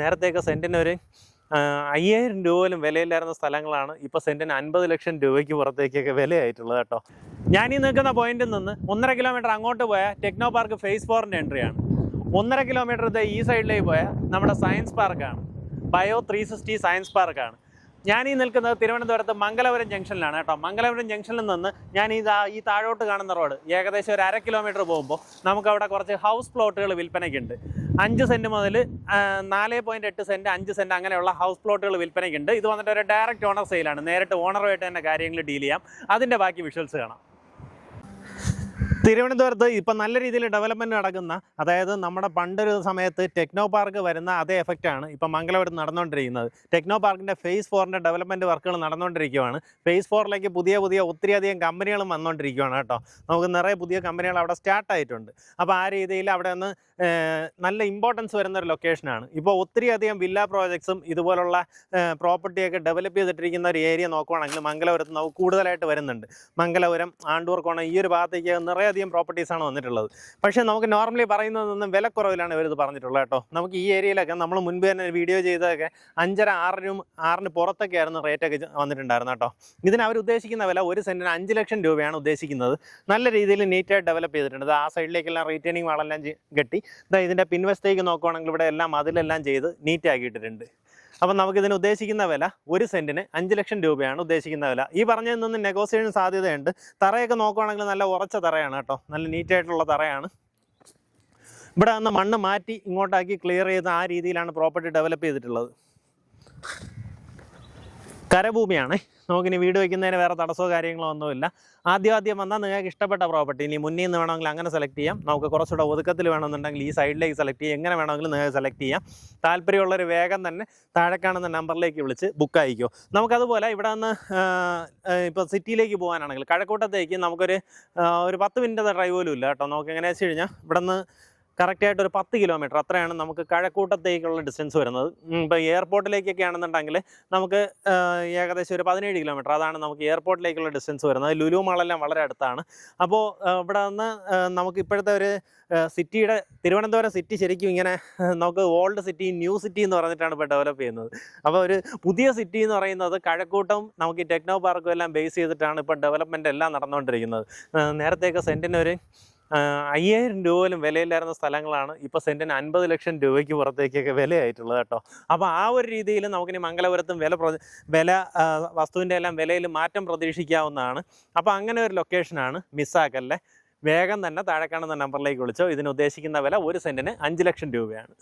നേരത്തെയൊക്കെ സെന്റിന് ഒരു അയ്യായിരം രൂപ പോലും വിലയില്ലായിരുന്ന സ്ഥലങ്ങളാണ് ഇപ്പോൾ സെന്റിന് അൻപത് ലക്ഷം രൂപയ്ക്ക് പുറത്തേക്കൊക്കെ വിലയായിട്ടുള്ളത് കേട്ടോ. ഞാൻ ഈ നിൽക്കുന്ന പോയിന്റിൽ നിന്ന് ഒന്നര കിലോമീറ്റർ അങ്ങോട്ട് പോയ ടെക്നോ പാർക്ക് ഫേസ് ഫോറിന്റെ എൻട്രിയാണ് ഒന്നര കിലോമീറ്റർ ഈ സൈഡിലേക്ക് പോയ നമ്മുടെ സയൻസ് പാർക്കാണ്. ബയോ ത്രീ സിക്സ്റ്റി സയൻസ് പാർക്കാണ്. ഞാൻ ഈ നിൽക്കുന്നത് തിരുവനന്തപുരത്ത് മംഗലപുരം ജംഗ്ഷനിലാണ് കേട്ടോ. മംഗലപുരം ജംഗ്ഷനിൽ നിന്ന് ഞാൻ ഈ ഈ താഴോട്ട് കാണുന്ന റോഡ് ഏകദേശം ഒരു അര കിലോമീറ്റർ പോകുമ്പോൾ നമുക്ക് അവിടെ കുറച്ച് ഹൗസ് പ്ലോട്ടുകൾ വിൽപ്പനയ്ക്കുണ്ട്. അഞ്ച് സെന്റ് മുതൽ നാല് പോയിന്റ് എട്ട് സെന്റ് അഞ്ച് സെന്റ് അങ്ങനെയുള്ള ഹൗസ് പ്ലോട്ടുകൾ വിൽപ്പനയ്ക്കുണ്ട്. ഇത് വന്നിട്ട് ഒരു ഡയറക്റ്റ് ഓണർ സെയിലാണ് നേരിട്ട് ഓണറുമായിട്ട് തന്നെ കാര്യങ്ങൾ ഡീൽ ചെയ്യാം. അതിന്റെ ബാക്കി വിഷ്വൽസ് കാണാം. തിരുവനന്തപുരത്ത് ഇപ്പം നല്ല രീതിയിൽ ഡെവലപ്മെന്റ് നടക്കുന്ന അതായത് നമ്മുടെ പണ്ടൊരു സമയത്ത് ടെക്നോ പാർക്ക് വരുന്ന അതേ എഫക്റ്റാണ് ഇപ്പം മംഗലപുരത്ത് നടന്നുകൊണ്ടിരിക്കുന്നത് ടെക്നോ പാർക്കിന്റെ ഫേസ് ഫോറിന്റെ ഡെവലപ്മെന്റ് വർക്കുകൾ നടന്നുകൊണ്ടിരിക്കുകയാണ് ഫേസ് ഫോറിലേക്ക് പുതിയ പുതിയ ഒത്തിരിയധികം കമ്പനികളും വന്നുകൊണ്ടിരിക്കുകയാണ് കേട്ടോ. നമുക്ക് നിറയെ പുതിയ കമ്പനികൾ അവിടെ സ്റ്റാർട്ട് ആയിട്ടുണ്ട്. അപ്പോൾ ആ രീതിയിൽ അവിടെ നിന്ന് നല്ല ഇമ്പോർട്ടൻസ് വരുന്ന ഒരു ലൊക്കേഷനാണ് ഇപ്പോൾ ഒത്തിരിയധികം വില്ല പ്രോജക്ട്സും ഇതുപോലുള്ള പ്രോപ്പർട്ടിയൊക്കെ ഡെവലപ്പ് ചെയ്തിട്ടിരിക്കുന്ന ഒരു ഏരിയ നോക്കുവാണെങ്കിൽ മംഗലപുരത്ത് നമുക്ക് കൂടുതലായിട്ട് വരുന്നുണ്ട്. മംഗലപുരം ആണ്ടൂർക്കോണം ഈ ഒരു ഭാഗത്തേക്ക് നിറയെയധികം പ്രോപ്പർട്ടീസാണ് വന്നിട്ടുള്ളത്. പക്ഷേ നമുക്ക് നോർമലി പറയുന്നതൊന്നും വിലക്കുറവിലാണ് ഇവരിത് പറഞ്ഞിട്ടുള്ളത് കേട്ടോ. നമുക്ക് ഈ ഏരിയയിലൊക്കെ നമ്മൾ മുൻപ് തന്നെ വീഡിയോ ചെയ്തതൊക്കെ അഞ്ചര ആറിനും ആറിന് പുറത്തൊക്കെ ആയിരുന്നു റേറ്റൊക്കെ വന്നിട്ടുണ്ടായിരുന്നു കേട്ടോ. ഇതിന് അവർ ഉദ്ദേശിക്കുന്ന വില ഒരു സെന്റിന് അഞ്ച് ലക്ഷം രൂപയാണ് ഉദ്ദേശിക്കുന്നത്. നല്ല രീതിയിൽ നീറ്റായിട്ട് ഡെവലപ്പ് ചെയ്തിട്ടുണ്ട്. ആ സൈഡിലേക്കെല്ലാം റീറ്റേണിംഗ് വളെല്ലാം ചെ- കെട്ടി. ഇതാ ഇതിന്റെ പിൻവശത്തേക്ക് നോക്കുവാണെങ്കിൽ ഇവിടെ എല്ലാം അതിലെല്ലാം ചെയ്ത് നീറ്റ് ആക്കിയിട്ടിട്ടുണ്ട്. അപ്പം നമുക്കിതിന് ഉദ്ദേശിക്കുന്ന വില ഒരു സെന്റിന് അഞ്ച് ലക്ഷം രൂപയാണ് ഉദ്ദേശിക്കുന്ന വില. ഈ പറഞ്ഞതിൽ നിന്ന് നെഗോസിയേഷൻ സാധ്യതയുണ്ട്. തറയൊക്കെ നോക്കുവാണെങ്കിൽ നല്ല ഉറച്ച തറയാണ് കേട്ടോ. നല്ല നീറ്റായിട്ടുള്ള തറയാണ്. ഇവിടെ നിന്ന് മണ്ണ് മാറ്റി ഇങ്ങോട്ടാക്കി ക്ലിയർ ചെയ്ത് ആ രീതിയിലാണ് പ്രോപ്പർട്ടി ഡെവലപ്പ് ചെയ്തിട്ടുള്ളത്. കരഭൂമിയാണ്. നമുക്കിനി വീട് വയ്ക്കുന്നതിന് വേറെ തടസ്സമോ കാര്യങ്ങളോ ഒന്നുമില്ല ആദ്യം ആദ്യം വന്നാൽ നിങ്ങൾക്ക് ഇഷ്ടപ്പെട്ട പ്രോപ്പർട്ടി ഇനി മുന്നിൽ നിന്ന് വേണമെങ്കിൽ അങ്ങനെ സെലക്ട് ചെയ്യാം. നമുക്ക് കുറച്ചുകൂടെ ഒതുക്കത്തിൽ വേണമെന്നുണ്ടെങ്കിൽ ഈ സൈഡിലേക്ക് സെലക്ട് ചെയ്യാം. എങ്ങനെ വേണമെങ്കിലും നിങ്ങൾക്ക് സെലക്ട് ചെയ്യാം. താല്പര്യമുള്ളൊരു വേഗം തന്നെ താഴെ കാണുന്ന നമ്പറിലേക്ക് വിളിച്ച് ബുക്ക് അയക്കുമോ നമുക്കതുപോലെ ഇവിടെ നിന്ന് ഇപ്പോൾ സിറ്റിയിലേക്ക് പോകാനാണെങ്കിൽ കഴക്കൂട്ടത്തേക്ക് നമുക്കൊരു ഒരു പത്ത് മിനിറ്റ് ഡ്രൈവ് പോലും ഇല്ല കേട്ടോ. നമുക്ക് എങ്ങനെയാണെന്ന് വെച്ച് കഴിഞ്ഞാൽ ഇവിടെ നിന്ന് കറക്റ്റായിട്ട് ഒരു പത്ത് കിലോമീറ്റർ അത്രയാണ് നമുക്ക് കഴക്കൂട്ടത്തേക്കുള്ള ഡിസ്റ്റൻസ് വരുന്നത്. ഇപ്പോൾ എയർപോർട്ടിലേക്കൊക്കെ ആണെന്നുണ്ടെങ്കിൽ നമുക്ക് ഏകദേശം ഒരു പതിനേഴ് കിലോമീറ്റർ അതാണ് നമുക്ക് എയർപോർട്ടിലേക്കുള്ള ഡിസ്റ്റൻസ് വരുന്നത്. ലുലു മാളെല്ലാം വളരെ അടുത്താണ്. അപ്പോൾ ഇവിടെ നിന്ന് നമുക്ക് ഇപ്പോഴത്തെ ഒരു സിറ്റിയുടെ തിരുവനന്തപുരം സിറ്റി ശരിക്കും ഇങ്ങനെ നമുക്ക് ഓൾഡ് സിറ്റി ന്യൂ സിറ്റി എന്ന് പറഞ്ഞിട്ടാണ് ഇപ്പോൾ ഡെവലപ്പ് ചെയ്യുന്നത്. അപ്പോൾ ഒരു പുതിയ സിറ്റി എന്ന് പറയുന്നത് കഴക്കൂട്ടം നമുക്ക് ഈ ടെക്നോ പാർക്കും എല്ലാം ബേസ് ചെയ്തിട്ടാണ് ഇപ്പോൾ ഡെവലപ്മെന്റ് എല്ലാം നടന്നുകൊണ്ടിരിക്കുന്നത്. നേരത്തെയൊക്കെ സെന്റിന് ഒരു ആ, അയ്യായിരം രൂപ പോലും വിലയില്ലായിരുന്ന സ്ഥലങ്ങളാണ് ഇപ്പോൾ സെന്റിന് അൻപത് ലക്ഷം രൂപയ്ക്ക് പുറത്തേക്കൊക്കെ വിലയായിട്ടുള്ളത് കേട്ടോ. അപ്പോൾ ആ ഒരു രീതിയിൽ നമുക്കിനി മംഗലപുരത്തും വില വില വസ്തുവിന്റെ എല്ലാം വിലയിൽ മാറ്റം പ്രതീക്ഷിക്കാവുന്നതാണ്. അപ്പോൾ അങ്ങനെ ഒരു ലൊക്കേഷനാണ് മിസ്സാക്കല്ലേ. വേഗം തന്നെ താഴെ കാണുന്ന നമ്പറിലേക്ക് വിളിച്ചോ. ഇതിന് ഉദ്ദേശിക്കുന്ന വില ഒരു സെന്റിന് അഞ്ച് ലക്ഷം രൂപയാണ്.